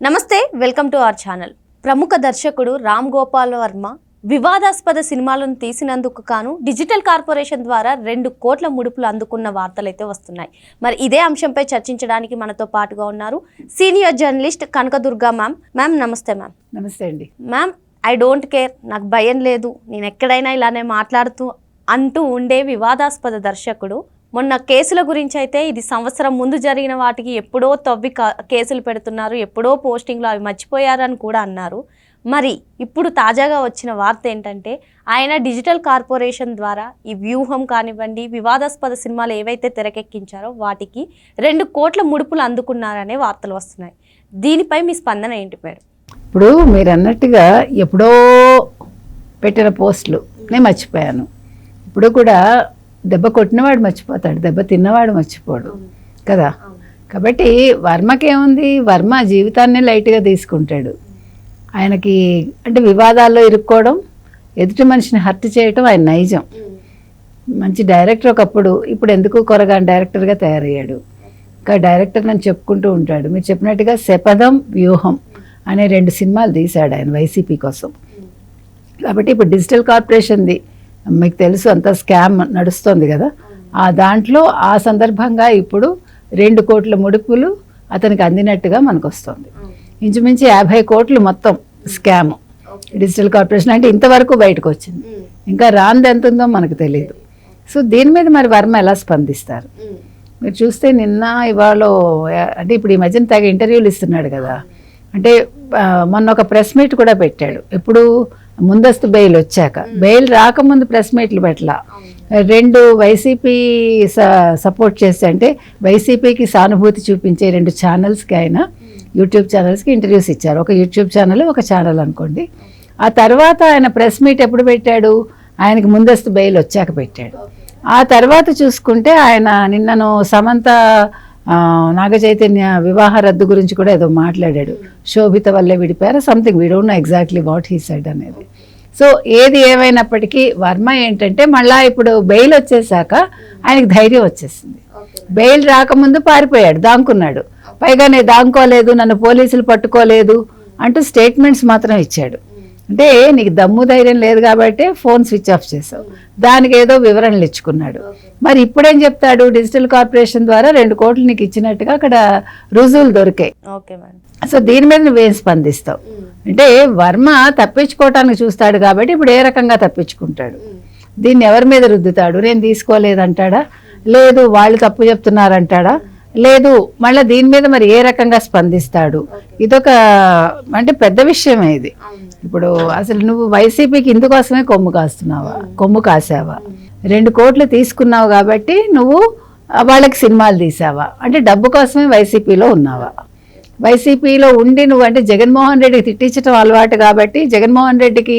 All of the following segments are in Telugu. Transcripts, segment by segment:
నమస్తే వెల్కమ్ టు అవర్ ఛానల్. ప్రముఖ దర్శకుడు రామ్ గోపాల్ వర్మ వివాదాస్పద సినిమాలను తీసినందుకు గాను డిజిటల్ కార్పొరేషన్ ద్వారా రెండు కోట్ల ముడుపులు అందుకున్న వార్తలు అయితే వస్తున్నాయి. మరి ఇదే అంశంపై చర్చించడానికి మనతో పాటుగా ఉన్నారు senior journalist Kanakadurga ma'am. Ma'am నమస్తే మ్యామ్. నమస్తే అండి. మ్యామ్ ఐ డోంట్ కేర్ నాకు భయం లేదు. నేను ఎక్కడైనా ఇలానే మాట్లాడుతూ అంటూ ఉండే వివాదాస్పద దర్శకుడు మొన్న కేసుల గురించి అయితే ఇది సంవత్సరం ముందు జరిగిన వాటికి ఎప్పుడో తవ్వి క- కేసులు పెడుతున్నారు ఎప్పుడో పోస్టింగ్లో అవి మర్చిపోయారని కూడా అన్నారు. మరి ఇప్పుడు తాజాగా వచ్చిన వార్త ఏంటంటే ఆయన డిజిటల్ కార్పొరేషన్ ద్వారా ఈ వ్యూహం కానివ్వండి వివాదాస్పద సినిమాలు ఏవైతే తెరకెక్కించారో వాటికి రెండు కోట్ల ముడుపులు అందుకున్నారనే వార్తలు వస్తున్నాయి. దీనిపై మీ స్పందన ఏంటి మేడం? ఇప్పుడు మీరు అన్నట్టుగా ఎప్పుడో పెట్టిన పోస్టులు నేను మర్చిపోయాను. ఇప్పుడు కూడా దెబ్బ కొట్టినవాడు మర్చిపోతాడు దెబ్బ తిన్నవాడు మర్చిపోడు కదా? కాబట్టి వర్మకేముంది? వర్మ జీవితాన్ని లైట్గా తీసుకుంటాడు. ఆయనకి అంటే వివాదాల్లో ఇరుక్కోవడం ఎదుటి మనిషిని హర్ట్ చేయటం ఆయన నైజం. మంచి డైరెక్టర్ ఒకప్పుడు ఇప్పుడు ఎందుకు కొరగా డైరెక్టర్గా తయారయ్యాడు? ఇంకా డైరెక్టర్ నన్ను చెప్పుకుంటూ ఉంటాడు. మీరు చెప్పినట్టుగా శపథం వ్యూహం అనే రెండు సినిమాలు తీశాడు ఆయన వైసీపీ కోసం. కాబట్టి ఇప్పుడు డిజిటల్ కార్పొరేషన్ది మీకు తెలుసు అంత స్కామ్ నడుస్తోంది కదా. ఆ దాంట్లో ఆ సందర్భంగా ఇప్పుడు రెండు కోట్ల ముడుపులు అతనికి అందినట్టుగా మనకు వస్తుంది ఇంచుమించు యాభై కోట్లు మొత్తం స్కామ్. డిజిటల్ కార్పొరేషన్ అంటే ఇంతవరకు బయటకు వచ్చింది ఇంకా రాంది ఎంత ఉందో మనకు తెలియదు. సో దీని మీద మరి వర్మ ఎలా స్పందిస్తారు? మీరు చూస్తే నిన్న ఇవాళ అంటే ఇప్పుడు ఈ మధ్యన తగ్గ ఇంటర్వ్యూలు ఇస్తున్నాడు కదా. అంటే మొన్న ఒక ప్రెస్ మీట్ కూడా పెట్టాడు. ఎప్పుడు ముందస్తు బెయిల్ వచ్చాక. బెయిల్ రాకముందు ప్రెస్ మీట్లు పెట్టలా. రెండు వైసీపీ సపోర్ట్ చేస్తే అంటే వైసీపీకి సానుభూతి చూపించే రెండు ఛానల్స్కి ఆయన యూట్యూబ్ ఛానల్స్కి ఇంటర్వ్యూస్ ఇచ్చారు. ఒక యూట్యూబ్ ఛానల్ ఒక ఛానల్ అనుకోండి. ఆ తర్వాత ఆయన ప్రెస్ మీట్ ఎప్పుడు పెట్టాడు? ఆయనకి ముందస్తు బెయిల్ వచ్చాక పెట్టాడు. ఆ తర్వాత చూసుకుంటే ఆయన నిన్నను సమంత నాగ చైతన్య వివాహ రద్దు గురించి కూడా ఏదో మాట్లాడాడు. శోభిత వల్లే విడిపోయారు something we don't know exactly what he said అనేది. సో ఏది ఏమైనప్పటికీ వర్మ ఏంటంటే మళ్ళా ఇప్పుడు బెయిల్ వచ్చేసాక ఆయనకి ధైర్యం వచ్చేసింది. బెయిల్ రాకముందు పారిపోయాడు దాంకున్నాడు. పైగా నేను దాంకోలేదు నన్ను పోలీసులు పట్టుకోలేదు అంటూ స్టేట్మెంట్స్ మాత్రం ఇచ్చాడు. అంటే నీకు దమ్ము ధైర్యం లేదు కాబట్టి ఫోన్ స్విచ్ ఆఫ్ చేసావు. దానికి ఏదో వివరణలు ఇచ్చుకున్నాడు. మరి ఇప్పుడేం చెప్తాడు? డిజిటల్ కార్పొరేషన్ ద్వారా రెండు కోట్లు నీకు ఇచ్చినట్టుగా అక్కడ రుజువులు దొరికాయి. సో దీని మీద నువ్వేం స్పందిస్తావు? అంటే వర్మ తప్పించుకోవటానికి చూస్తాడు కాబట్టి ఇప్పుడు ఏ రకంగా తప్పించుకుంటాడు? దీన్ని ఎవరి మీద రుద్దుతాడు? నేను తీసుకోలేదంటాడా? లేదు వాళ్ళు తప్పు చెప్తున్నారంటాడా? లేదు మళ్ళీ దీని మీద మరి ఏ రకంగా స్పందిస్తాడు? ఇదొక అంటే పెద్ద విషయమే ఇది. ఇప్పుడు అసలు నువ్వు వైసీపీకి ఇందుకోసమే కొమ్ము కాస్తున్నావా? కొమ్ము కాసావా? రెండు కోట్లు తీసుకున్నావు కాబట్టి నువ్వు వాళ్ళకి సినిమాలు తీసావా? అంటే డబ్బు కోసమే వైసీపీలో ఉన్నావా? వైసీపీలో ఉండి నువ్వు అంటే జగన్మోహన్ రెడ్డికి తిట్టించడం అలవాటు కాబట్టి జగన్మోహన్ రెడ్డికి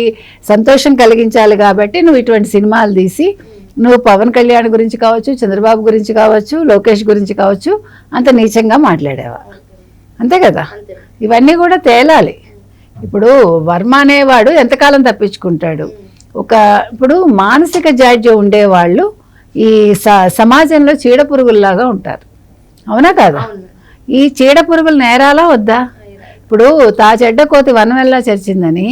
సంతోషం కలిగించాలి కాబట్టి నువ్వు ఇటువంటి సినిమాలు తీసి నువ్వు పవన్ కళ్యాణ్ గురించి కావచ్చు చంద్రబాబు గురించి కావచ్చు లోకేష్ గురించి కావచ్చు అంత నీచంగా మాట్లాడేవా? అంతే కదా? ఇవన్నీ కూడా తేలాలి. ఇప్పుడు వర్మ అనేవాడు ఎంతకాలం తప్పించుకుంటాడు? ఒక ఇప్పుడు మానసిక జాడ్యం ఉండేవాళ్ళు ఈ స- సమాజంలో చీడ పురుగుల్లాగా ఉంటారు. అవునా కాదా? ఈ చీడ పురుగులు నేరాలా వద్దా? ఇప్పుడు తా చెడ్డ కోతి వనమెల్లా చరిచిందని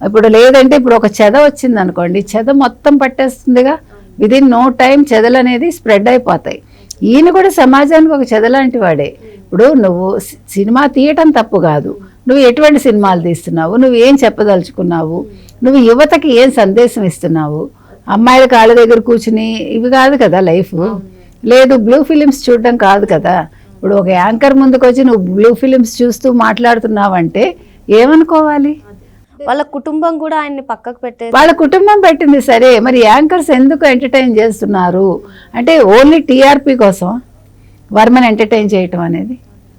ఇప్పుడు లేదంటే ఇప్పుడు ఒక చెద వచ్చింది అనుకోండి చెద మొత్తం పట్టేస్తుందిగా. విదిన్ నో టైం చెదలు అనేది స్ప్రెడ్ అయిపోతాయి. ఈయన కూడా సమాజానికి ఒక చెద లాంటి వాడే. ఇప్పుడు నువ్వు సినిమా తీయటం తప్పు కాదు. నువ్వు ఎటువంటి సినిమాలు తీస్తున్నావు? నువ్వు ఏం చెప్పదలుచుకున్నావు? నువ్వు యువతకి ఏం సందేశం ఇస్తున్నావు? అమ్మాయిల కాళ్ళ దగ్గర కూర్చుని ఇవి కాదు కదా లైఫ్. లేదు బ్లూ ఫిలిమ్స్ చూడడం కాదు కదా. ఇప్పుడు ఒక యాంకర్ ముందుకు వచ్చి నువ్వు బ్లూ ఫిలిమ్స్ చూస్తూ మాట్లాడుతున్నావంటే ఏమనుకోవాలి? వాళ్ళ కుటుంబం కూడా ఆయన్ని పక్కకు పెట్టే వాళ్ళ కుటుంబం పెట్టింది సరే. మరి యాంకర్స్ ఎందుకు ఎంటర్టైన్ చేస్తున్నారు? అంటే ఓన్లీ టీఆర్పీ కోసం వర్మని ఎంటర్టైన్ చేయటం అనేది.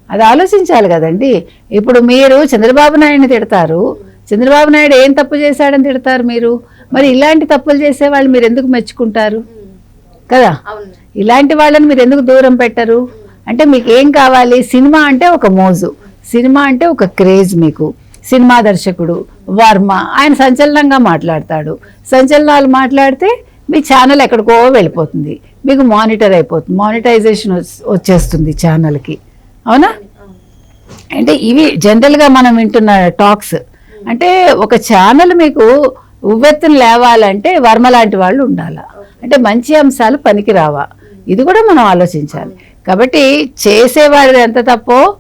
అది ఆలోచించాలి కదండి. ఇప్పుడు మీరు చంద్రబాబు నాయుడిని తిడతారు. చంద్రబాబు నాయుడు ఏం తప్పు చేశాడని తిడతారు మీరు? మరి ఇలాంటి తప్పులు చేసే వాళ్ళు మీరు ఎందుకు మెచ్చుకుంటారు? కదా? ఇలాంటి వాళ్ళని మీరు ఎందుకు దూరం పెట్టరు? అంటే మీకు ఏం కావాలి? సినిమా అంటే ఒక మోజు. సినిమా అంటే ఒక క్రేజ్ మీకు. సినిమా దర్శకుడు వర్మ. ఆయన సంచలనంగా మాట్లాడతాడు. సంచలనాలు మాట్లాడితే మీ ఛానల్ ఎక్కడికో వెళ్ళిపోతుంది. మీకు మానిటర్ అయిపోతుంది. మానిటైజేషన్ వచ్చేస్తుంది ఛానల్కి. అవునా? అంటే ఇవి జనరల్గా మనం వింటున్న టాక్స్. అంటే ఒక ఛానల్ మీకు ఉవ్వెత్తును లేవాలంటే వర్మ లాంటి వాళ్ళు ఉండాలా. అంటే మంచి అంశాలు పనికి రావా ఇది కూడా మనం ఆలోచించాలి. కాబట్టి చేసేవాడు ఎంత తప్పో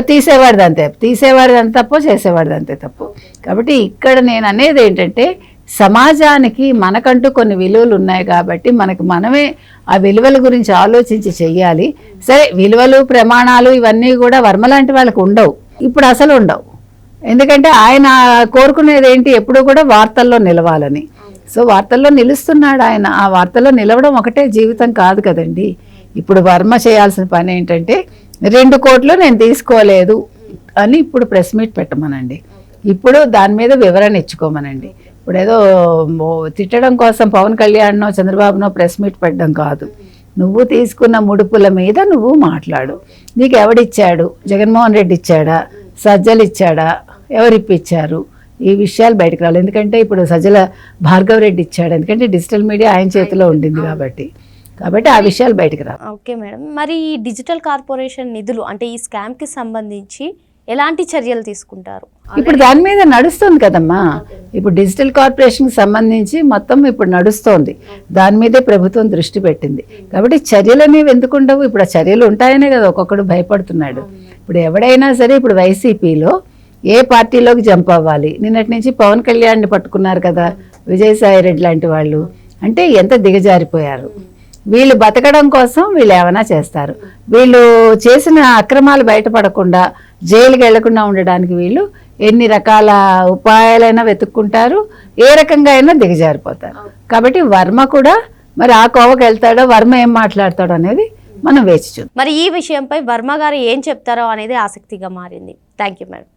తీసేవాడిది అంతే తీసేవాడిది అంత చేసేవాడిది అంతే తప్పు. కాబట్టి ఇక్కడ నేను అనేది ఏంటంటే సమాజానికి మనకంటూ కొన్ని విలువలు ఉన్నాయి కాబట్టి మనకు మనమే ఆ విలువల గురించి ఆలోచించి చెయ్యాలి. సరే విలువలు ప్రమాణాలు ఇవన్నీ కూడా వర్మ లాంటి వాళ్ళకు ఉండవు. ఇప్పుడు అసలు ఉండవు. ఎందుకంటే ఆయన కోరుకునేది ఏంటి? ఎప్పుడూ కూడా వార్తల్లో నిలవాలని. సో వార్తల్లో నిలుస్తున్నాడు ఆయన. ఆ వార్తల్లో నిలవడం ఒకటే జీవితం కాదు కదండి. ఇప్పుడు వర్మ చేయాల్సిన పని ఏంటంటే రెండు కోట్లు నేను తీసుకోలేదు అని ఇప్పుడు ప్రెస్ మీట్ పెట్టమనండి. ఇప్పుడు దాని మీద వివరణ ఇచ్చుకోమనండి. ఇప్పుడు ఏదో తిట్టడం కోసం పవన్ కళ్యాణ్నో చంద్రబాబునో ప్రెస్ మీట్ పెట్టడం కాదు. నువ్వు తీసుకున్న ముడుపుల మీద నువ్వు మాట్లాడు. నీకు ఎవడిచ్చాడు జగన్మోహన్ రెడ్డి ఇచ్చాడా? సజ్జలు ఇచ్చాడా? ఎవరు ఇప్పించారు ఈ విషయాలు బయటకు రావాలి. ఎందుకంటే ఇప్పుడు సజ్జల భార్గవ్ రెడ్డి ఇచ్చాడు. ఎందుకంటే డిజిటల్ మీడియా ఆయన చేతిలో ఉండింది కాబట్టి. కాబట్టి ఆ విషయాలు బయటకు రావాలి ఓకే మేడం. మరి ఈ డిజిటల్ కార్పొరేషన్ నిధులు అంటే ఈ స్కామ్కి సంబంధించి ఎలాంటి చర్యలు తీసుకుంటారు? ఇప్పుడు దాని మీద నడుస్తుంది కదమ్మా. ఇప్పుడు డిజిటల్ కార్పొరేషన్కి సంబంధించి మొత్తం ఇప్పుడు నడుస్తోంది. దాని మీదే ప్రభుత్వం దృష్టి పెట్టింది. కాబట్టి చర్యలు అనేవి ఎందుకు ఉండవు? ఇప్పుడు ఆ చర్యలు ఉంటాయనే కదా ఒక్కొక్కడు భయపడుతున్నాడు. ఇప్పుడు ఎవడైనా సరే ఇప్పుడు వైసీపీలో ఏ పార్టీలోకి జంప్ అవ్వాలి? నిన్నటి నుంచి పవన్ కళ్యాణ్ని పట్టుకున్నారు కదా విజయసాయి రెడ్డి లాంటి వాళ్ళు. అంటే ఎంత దిగజారిపోయారు? వీళ్ళు బతకడం కోసం వీళ్ళు ఏమైనా చేస్తారు. వీళ్ళు చేసిన అక్రమాలు బయటపడకుండా జైలుకి వెళ్ళకుండా ఉండడానికి వీళ్ళు ఎన్ని రకాల ఉపాయాలైనా వెతుక్కుంటారు ఏ రకంగా అయినా దిగజారిపోతారు. కాబట్టి వర్మ కూడా మరి ఆ కోవకు వెళ్తాడో వర్మ ఏం మాట్లాడతాడో అనేది మనం వేచి చూద్దాం. మరి ఈ విషయంపై వర్మ గారు ఏం చెప్తారో అనేది ఆసక్తిగా మారింది. Thank you madam.